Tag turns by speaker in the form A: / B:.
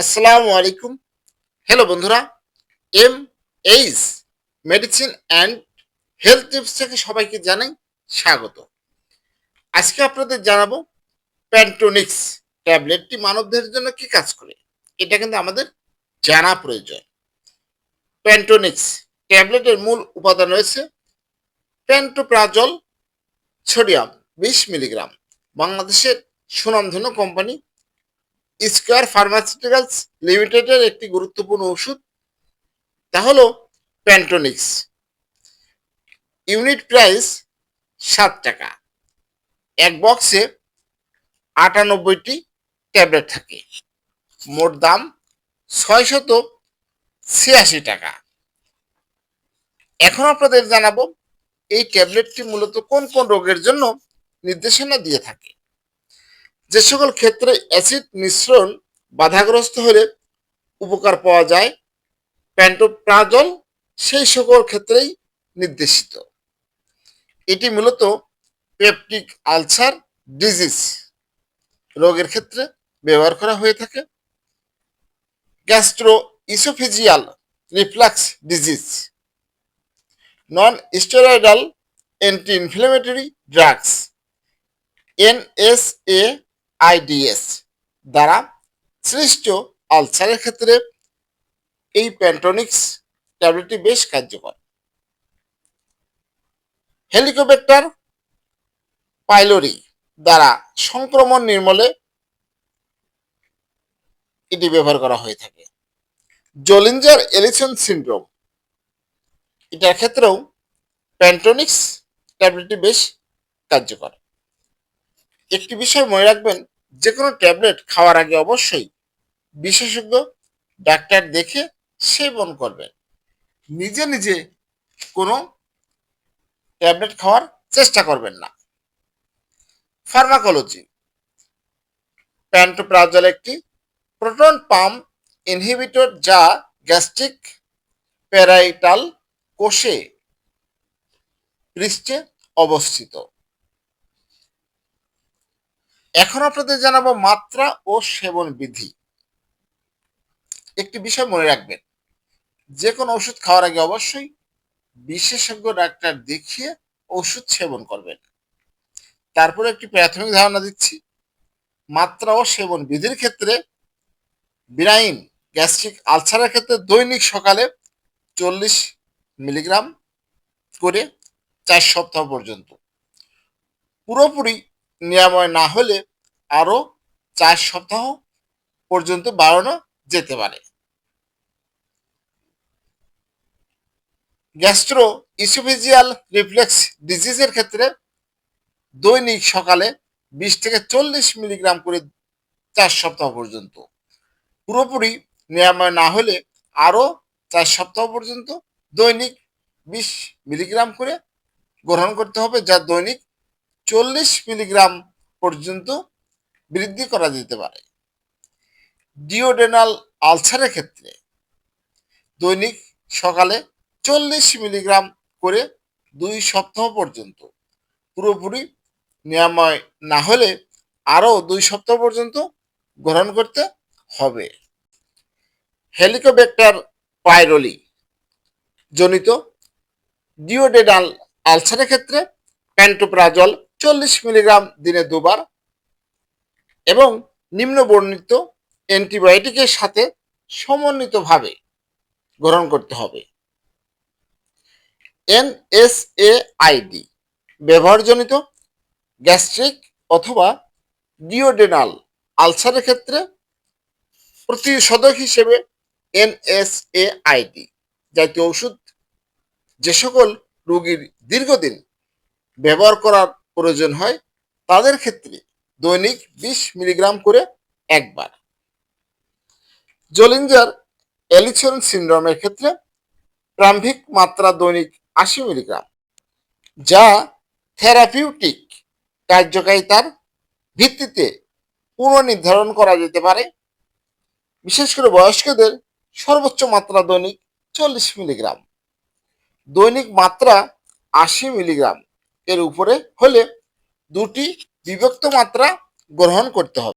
A: আসসালামু আলাইকুম। হ্যালো বন্ধুরা। M H medicine and health tips থেকে সবাইকে জানাই স্বাগত। আজকে আপনাদের জানাব প্যান্টোনিক্স ট্যাবলেটটি মানবদের জন্য কি কাজ করে? এটা কিন্তু আমাদের জানা প্রয়োজন। প্যান্টোনিক্স ট্যাবলেটের মূল উপাদান রয়েছে প্যান্টোপ্রাজল সোডিয়াম বিশ মিলিগ্রাম। বাংলাদেশের সুনামধন্য কোম্পানি স্কোয়ার ফার্মাসিউটিক্যালস লিমিটেডের একটি গুরুত্বপূর্ণ ওষুধ, তা হলো প্যান্টোনিক্স ইউনিট প্রাইস সাত টাকা। এক বক্সে আটানব্বইটি ট্যাবলেট থাকে। মোট দাম ছয়শত ছিয়াশি টাকা। এখন আপনাদের জানাব, এই ট্যাবলেটটি মূলত কোন কোন রোগের জন্য নির্দেশনা দিয়ে থাকে। যে সকল ক্ষেত্রে অ্যাসিড মিশ্রণ বাধাগ্রস্ত হলে উপকার পাওয়া যায়। প্যান্টোপ্রাজল সেই সকল ক্ষেত্রেই নির্দেশিত। এটি মূলত পেপটিক আলসার ডিজিজ রোগের ক্ষেত্রে ব্যবহার করা হয়ে থাকে। Gastro esophageal reflux disease non steroidal anti inflammatory drugs, NSAIDs দ্বারা সৃষ্ট আলসারের ক্ষেত্রে এই প্যান্টোনিক্স ট্যাবলেটটি বেশ কার্যকর। হেলিকোব্যাক্টার পাইলোরি দ্বারা সংক্রমণ নির্মূলে এটি ব্যবহার করা হয়ে থাকে। জলিঞ্জার এলিসন সিন্ড্রোম, এটার ক্ষেত্রেও প্যান্টোনিক্স ট্যাবলেটটি বেশ কার্যকর। একটি বিষয় মনে রাখবেন যে কোনো ট্যাবলেট খাওয়ার আগে অবশ্যই বিশেষজ্ঞ, ডাক্তার দেখে সেবন করবেন। নিজে নিজে কোনো ট্যাবলেট খাওয়ার চেষ্টা করবেন না। ফার্মাকোলজি প্যান্টোপ্রাজল একটি প্রোটন পাম্প ইনহিবিটর যা গ্যাস্ট্রিক প্যারাইটাল কোষে পৃষ্ঠে অবস্থিত। এখন আপনাদের জানাব মাত্রা ও সেবন বিধি। একটি বিষয় মনে রাখবেন যে কোনো ওষুধ খাওয়ার আগে অবশ্যই বিশেষজ্ঞ ডাক্তার দেখিয়ে ওষুধ সেবন করবেন। তারপরে একটি প্রাথমিক ধারণা দিচ্ছি, মাত্রা ও সেবন বিধির ক্ষেত্রে বিনাইন গ্যাস্ট্রিক আলসারের ক্ষেত্রে দৈনিক সকালে চল্লিশ মিলিগ্রাম করে চার সপ্তাহ পর্যন্ত। পুরোপুরি নিরাময় না হলে আরও চার সপ্তাহ পর্যন্ত বাড়ানো যেতে পারে। গ্যাস্ট্রো ইসোফেজিয়াল রিফ্লেক্স ডিজিজের ক্ষেত্রে দৈনিক সকালে বিশ থেকে চল্লিশ মিলিগ্রাম করে চার সপ্তাহ পর্যন্ত। পুরোপুরি নিরাময় না হলে আরও চার সপ্তাহ পর্যন্ত দৈনিক বিশ মিলিগ্রাম করে গ্রহণ করতে হবে, যা দৈনিক চল্লিশ মিলিগ্রাম পর্যন্ত বৃদ্ধি করা যেতে পারে। ডিওডেনাল আলসারের ক্ষেত্রে দৈনিক সকালে চল্লিশ মিলিগ্রাম করে দুই সপ্তাহ পর্যন্ত, পুরোপুরি নিরাময় না হলে আরও দুই সপ্তাহ পর্যন্ত গ্রহণ করতে হবে। হেলিকোব্যাক্টার পাইরোলি জনিত ডিওডেনাল আলসারের ক্ষেত্রে প্যান্টোপ্রাজল চল্লিশ মিলিগ্রাম দিনে দুবার এবং নিম্ন বর্ণিত অ্যান্টিবায়োটিকের সাথে সমন্বিতভাবে গ্রহণ করতে হবে। এনএসএআইডি ব্যবহারজনিত, গ্যাস্ট্রিক অথবা ডিওডেনাল আলসারের ক্ষেত্রে প্রতিষেধক হিসেবে এনএসএআইডি জাতীয় ওষুধ যে সকল রোগীর দীর্ঘদিন ব্যবহার করার প্রয়োজন হয়, তাদের ক্ষেত্রে দৈনিক বিশ মিলিগ্রাম করে একবার। জলিঞ্জার এলিসন সিন্ড্রোমের ক্ষেত্রে প্রারম্ভিক মাত্রা দৈনিক আশি মিলিগ্রাম, যা থেরাপিউটিক কার্যকারিতার ভিত্তিতে পুনর্নির্ধারণ করা যেতে পারে। বিশেষ করে বয়স্কদের সর্বোচ্চ মাত্রা দৈনিক চল্লিশ মিলিগ্রাম। দৈনিক মাত্রা আশি মিলিগ্রাম এর উপরে হলে দুটি বিভক্ত মাত্রা গ্রহণ করতে হবে।